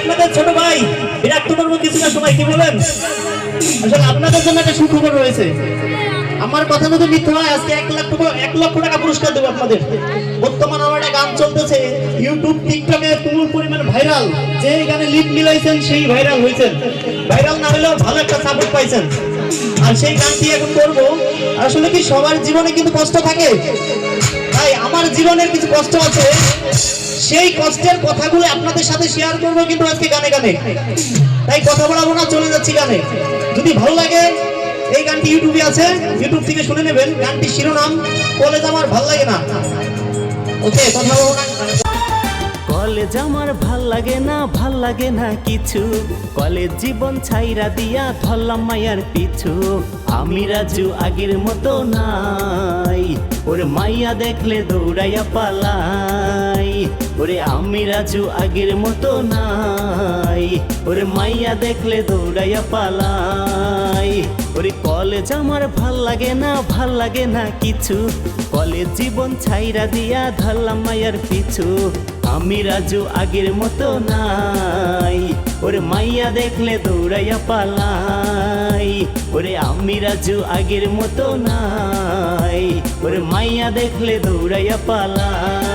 আপনাদের ছোট ভাই বিরাট তোমার বলেন? আসলে আপনাদের জন্য একটা সুখবর রয়েছে। আমার কথা মিথ্যা হয়, আজকে এক লাখ টাকা, এক লক্ষ টাকা পুরস্কার দেবো আপনাদের। আমার গান চলতেছে ইউটিউব টিকটকে তুমুল পরিমাণ ভাইরাল যে গানে লিপ মিলাইছেন, সেই ভাইরাল হয়েছেন। ভাইরাল না হলেও ভালো একটা সাপোর্ট পাইছেন। আর সেই গানটি এখন করব। আসলে কি সবার জীবনে কিন্তু কষ্ট থাকে? তাই আমার জীবনের কিছু কষ্ট আছে। সেই কষ্টের কথাগুলো আপনাদের সাথে শেয়ার করব কিন্তু আজকে গানে গানে। তাই কথা বলাবো না, চলে যাচ্ছি গানে। যদি ভালো লাগে, এই গানটি ইউটিউবে আছে ইউটিউব থেকে শুনে নেবেন। গানটির শিরোনাম, কলেজ আমার ভালো লাগে না। ওকে, কথা বলব না। কলেজ আমার ভালো লাগে না, ভালো লাগে না কিছু। কলেজ জীবন ছাইরা দিয়া ধরলাম মায়ার পিছু। আমি রাজু আগের মতো নাই। ওরে মাইয়া দেখলে দৌড়াইয়া পালাই। ওরে আমি রাজু আগের মতো নাই। ওরে মাইয়া দেখলে দৌড়াইয়া পালাই। ওরে কলেজ আমার ভালো লাগে না, ভালো লাগে না কিছু। কলেজ জীবন ছাইরা দিয়া ধরলাম মায়ার পিছু। আমি রাজু আগের মতো নাই। ওরে মাইয়া দেখলে দৌড়াইয়া পালাই। ওরে আমি রাজু আগের মতো নাই। ওরে মাইয়া দেখলে দৌড়াইয়া পালাই।